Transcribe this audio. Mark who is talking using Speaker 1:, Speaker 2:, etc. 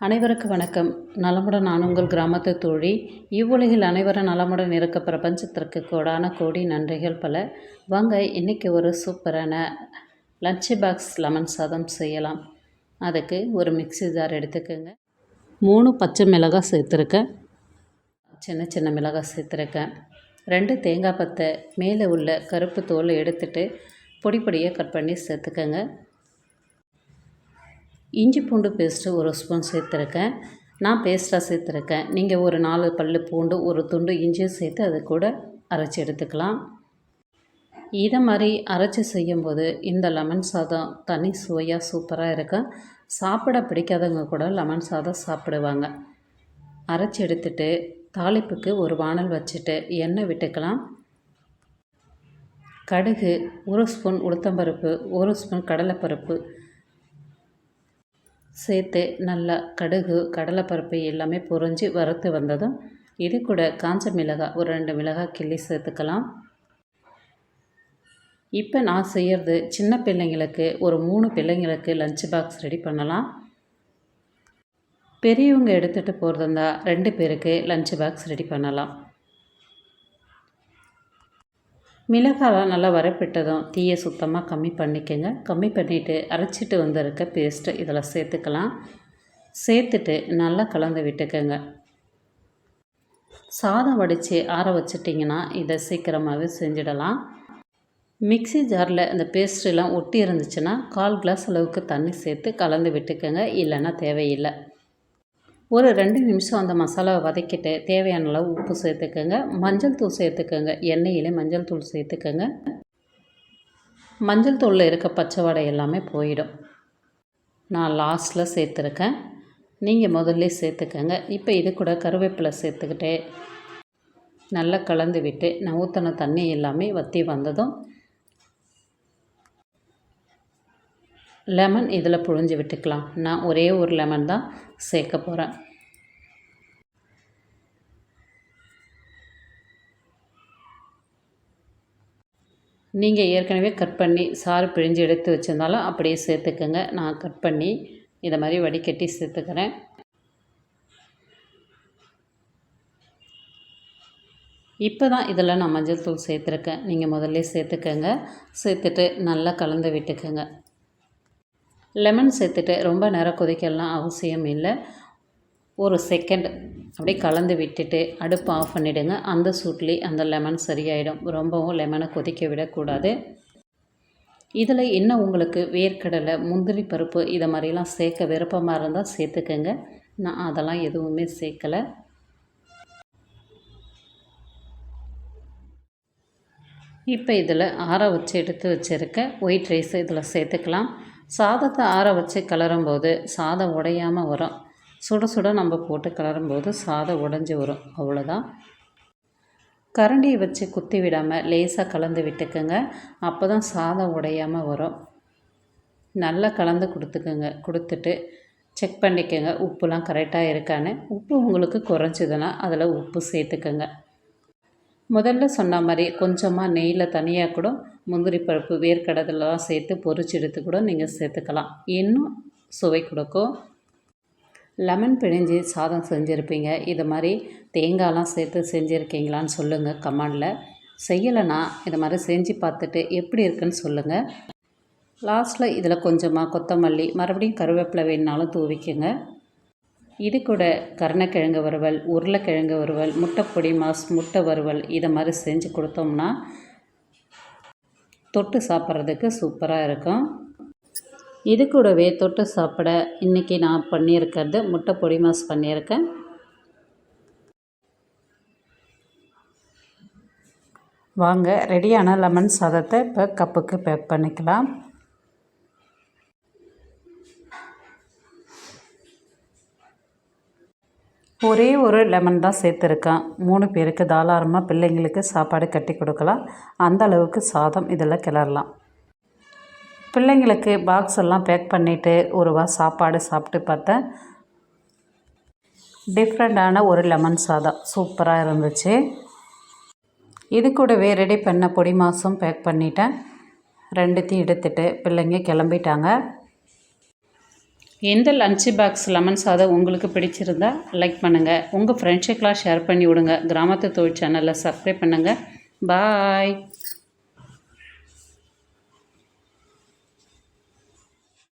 Speaker 1: அனைவருக்கு வணக்கம். நலமுடன் நான் உங்கள் கிராமத்து தோழி. இவ்வுலகில் அனைவரும் நலமுடன் இருக்க பிரபஞ்சத்திற்கு கோடான கோடி நன்றிகள் பல. வாங்க இன்றைக்கி ஒரு சூப்பரான லஞ்ச் பாக்ஸ் லெமன் சாதம் செய்யலாம். அதுக்கு ஒரு மிக்ஸி ஜார் எடுத்துக்கோங்க. மூணு பச்சை மிளகாய் சேர்த்துருக்கேன். சின்ன சின்ன மிளகாய் சேர்த்துருக்கேன். ரெண்டு தேங்காய் பத்தை மேலே உள்ள கருப்பு தோலை எடுத்துட்டு பொடி பொடியாக கட் பண்ணி சேர்த்துக்கோங்க. இஞ்சி பூண்டு பேஸ்ட்டு ஒரு ஸ்பூன் சேர்த்துருக்கேன். நான் பேஸ்ட்டாக சேர்த்துருக்கேன். நீங்கள் ஒரு நாலு பல் பூண்டு ஒரு துண்டு இஞ்சியும் சேர்த்து அது கூட அரைச்சி எடுத்துக்கலாம். இதை மாதிரி அரைச்சி செய்யும்போது இந்த லெமன் சாதம் தனி சுவையாக சூப்பராக இருக்கும். சாப்பிட பிடிக்காதவங்க கூட லெமன் சாதம் சாப்பிடுவாங்க. அரைச்சி எடுத்துட்டு தாளிப்புக்கு ஒரு வானல் வச்சுட்டு எண்ணெய் விட்டுக்கலாம். கடுகு ஒரு ஸ்பூன் உளுத்தம்பருப்பு ஒரு ஸ்பூன் கடலைப்பருப்பு சேர்த்து நல்லா கடுகு கடலைப்பருப்பு எல்லாமே பொரிஞ்சு வறுத்து வந்ததும் இது கூட காஞ்ச மிளகாய் ஒரு ரெண்டு மிளகாய் கிள்ளி சேர்த்துக்கலாம். இப்போ நான் செய்கிறது சின்ன பிள்ளைங்களுக்கு ஒரு மூணு பிள்ளைங்களுக்கு லஞ்ச் பாக்ஸ் ரெடி பண்ணலாம். பெரியவங்க எடுத்துகிட்டு போகிறதா இருந்தால் ரெண்டு பேருக்கு லஞ்ச் பாக்ஸ் ரெடி பண்ணலாம். மிளகாலாம் நல்லா வரப்பிட்டதும் தீயை சுத்தமாக கம்மி பண்ணிக்கோங்க. கம்மி பண்ணிவிட்டு அரைச்சிட்டு வந்திருக்க பேஸ்ட்டு இதில் சேர்த்துக்கலாம். சேர்த்துட்டு நல்லா கலந்து விட்டுக்கோங்க. சாதம் வடித்து ஆற வச்சிட்டிங்கன்னா இதை சீக்கிரமாகவே செஞ்சிடலாம். மிக்சி ஜாரில் இந்த பேஸ்ட்லாம் ஒட்டி இருந்துச்சுன்னா கால் கிளாஸ் அளவுக்கு தண்ணி சேர்த்து கலந்து விட்டுக்கோங்க. இல்லைன்னா தேவையில்லை. ஒரு ரெண்டு நிமிஷம் அந்த மசாலாவை வதக்கிட்டு தேவையான அளவு உப்பு சேர்த்துக்கோங்க. மஞ்சள் தூள் சேர்த்துக்கோங்க. எண்ணெயிலே மஞ்சள் தூள் சேர்த்துக்கோங்க. மஞ்சள் தூளில் இருக்க பச்சை வடை எல்லாமே போயிடும். நான் லாஸ்ட்டில் சேர்த்துருக்கேன். நீங்கள் முதல்ல சேர்த்துக்கோங்க. இப்போ இது கூட கருவேப்பிலை சேர்த்துக்கிட்டு நல்லா கலந்து விட்டு நான் ஊற்றின தண்ணி எல்லாமே வற்றி வந்ததும் லெமன் இதில் புழிஞ்சு விட்டுக்கலாம். நான் ஒரே ஒரு லெமன் தான் சேர்க்க போகிறேன் நீங்கள் ஏற்கனவே கட் பண்ணி சாறு பிழிஞ்சு எடுத்து வச்சுருந்தாலும் அப்படியே சேர்த்துக்கோங்க. நான் கட் பண்ணி இதை மாதிரி வடிகட்டி சேர்த்துக்கிறேன். இப்போ தான் இதில் நான் மஞ்சள் தூள் சேர்த்துருக்கேன். நீங்கள் முதல்ல சேர்த்துக்கோங்க. சேர்த்துட்டு நல்லா கலந்து விட்டுக்கோங்க. லெமன் சேர்த்துட்டு ரொம்ப நேரம் கொதிக்கலாம் அவசியம் இல்லை. ஒரு செகண்ட் அப்படியே கலந்து விட்டுட்டு அடுப்பு ஆஃப் பண்ணிவிடுங்க அந்த சூட்லேயே அந்த லெமன் சரியாயிடும். ரொம்பவும் லெமனை கொதிக்க விடக்கூடாது. இதில் என்ன உங்களுக்கு வேர்க்கடலை முந்திரி பருப்பு இதை மாதிரிலாம் சேர்க்க விருப்பமாக இருந்தால் சேர்த்துக்கோங்க. நான் அதெல்லாம் எதுவுமே சேர்க்கலை. இப்போ இதில் ஆற வச்சு எடுத்து வச்சுருக்க ஒயிட் ரைஸ் இதில் சேர்த்துக்கலாம். சாதத்தை ஆற வச்சு கிளறும்போது சாதம் உடையாமல் வரும். சுட சுட நம்ம போட்டு கிளறும்போது சாதம் உடஞ்சி வரும். அவ்வளோதான் கரண்டியை வச்சு குத்தி விடாமல் லேசாக கலந்து விட்டுக்கோங்க. அப்போ தான் சாதம் உடையாமல் வரும். நல்லா கலந்து கொடுத்துக்கோங்க. கொடுத்துட்டு செக் பண்ணிக்கோங்க. உப்புலாம் கரெக்டாக இருக்கான்னு. உப்பு உங்களுக்கு குறைஞ்சிதுன்னா அதில் உப்பு சேர்த்துக்கோங்க. முதல்ல சொன்ன மாதிரி கொஞ்சமாக நெய்யில் தனியாக கூட முந்திரி பருப்பு வேர்க்கடலைலாம் சேர்த்து பொறிச்சு எடுத்து கூட நீங்கள் சேர்த்துக்கலாம். இன்னும் சுவை கொடுக்கும். லெமன் பிழிஞ்சு சாதம் செஞ்சுருப்பீங்க. இது மாதிரி தேங்காயெலாம் சேர்த்து செஞ்சுருக்கீங்களான்னு சொல்லுங்கள் கமெண்டில். செய்யலைன்னா இது மாதிரி செஞ்சு பார்த்துட்டு எப்படி இருக்குன்னு சொல்லுங்கள் லாஸ்ட்டில் இதில் கொஞ்சமாக கொத்தமல்லி மறுபடியும் கருவேப்பிலை வேணுனாலும் தூவிக்குங்க. இது கூட கருணக்கிழங்கு வறுவல் உருளைக்கிழங்கு வறுவல் முட்டை பொடி மாஸ் முட்டை வறுவல் இதை மாதிரி செஞ்சு கொடுத்தோம்னா தொட்டு சாப்பிட்றதுக்கு சூப்பராக இருக்கும். இது கூடவே தொட்டு சாப்பிட இன்றைக்கி நான் பண்ணியிருக்கிறது முட்டை பொடி மாஸ் பண்ணியிருக்கேன். வாங்க ரெடியான லெமன் சாதத்தை இப்போ கப்புக்கு பேக் பண்ணிக்கலாம். ஒரே ஒரு லெமன் தான் சேர்த்துருக்கேன். மூணு பேருக்கு தாராளமாக பிள்ளைங்களுக்கு சாப்பாடு கட்டி கொடுக்கலாம். அந்த அளவுக்கு சாதம் இதில் கிளறலாம். பிள்ளைங்களுக்கு பாக்ஸ் எல்லாம் பேக் பண்ணிவிட்டு ஒருவா சாப்பாடு சாப்பிட்டு பார்த்தேன். டிஃப்ரெண்ட்டான ஒரு லெமன் சாதம். சூப்பராக இருந்துச்சு. இது கூடவே ரெடி பண்ண பொடி மாதம் பேக் பண்ணிட்டேன். ரெண்டுத்தையும் எடுத்துகிட்டு பிள்ளைங்க கிளம்பிட்டாங்க. எந்த லஞ்ச் பாக்ஸ் லெமன் சாதம் உங்களுக்கு பிடிச்சிருந்தா லைக் பண்ணுங்கள் உங்கள் ஃப்ரெண்ட்ஸுக்கெலாம் ஷேர் பண்ணி விடுங்க கிராமத்து தொழில் சேனலில் சப்ஸ்கிரைப் பண்ணுங்கள் பாய்